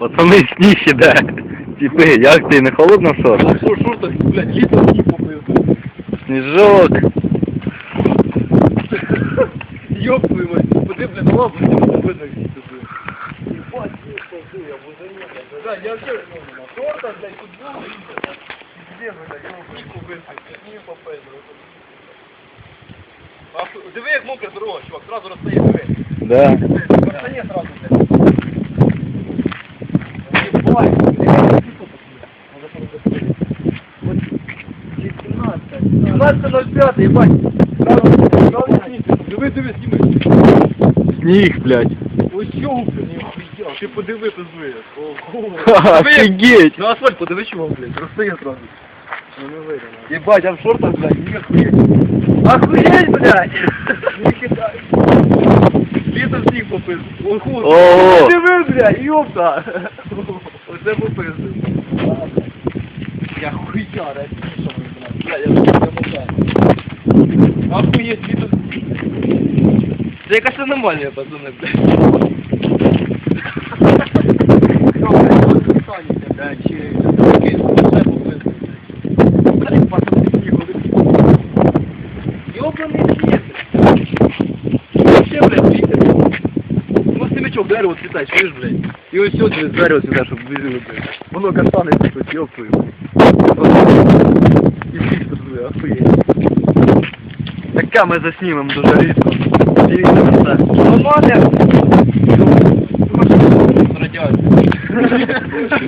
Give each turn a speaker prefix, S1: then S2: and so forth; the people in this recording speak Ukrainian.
S1: Пацани, сніг іде. Типи, як ти, не холодно що?
S2: А що, шортах, блядь, літо сніг попив.
S1: Сніжок.
S2: Ёб твою мать, поди, блядь, на лаву, не видно їх туди. Ебать, сніг попив, я буду не Да, я вообще на шортах, блядь, футбол, Где, блядь, його сніг висипати, сніг попив. Диви, як дорога, чувак, сразу розстає, диви.
S1: Да.
S2: Розстає сразу, блядь. Ебать, блядь, Надо порозуміти. 17.05, ебать. Диви, диви, сніми.
S1: Сніг, блядь.
S2: Ось чого, блядь, не охуєв. Ти подиви, пиздує. Ого.
S1: Ха,
S2: Диви, як-
S1: Офігеть.
S2: На асфальт подиви, чого, блядь, розстає сразу. Ну не вийде. Ебать, а в шортах, блядь, не охуеть. Охуеть, блядь! Не кидай. Літо сніг попив. Ого.
S1: Ого.
S2: Диви, блядь, ёпта. Попиздив. Я хуяра, що ми знаємо. Бля, я не мотаю. Охуеть, літо Це якась аномалія, пацани, блядь. Ёбаный Ну, семечок дерево цвітай, чуєш, блядь? І ось сюди дерево сюди, щоб визили, блядь. Воно кастанеться тут, ёпаю. І всіх тут, блядь, охуєть.
S1: Таке ми заснімемо дуже рідко. Дивіться на це.
S2: Нормально. Радіація.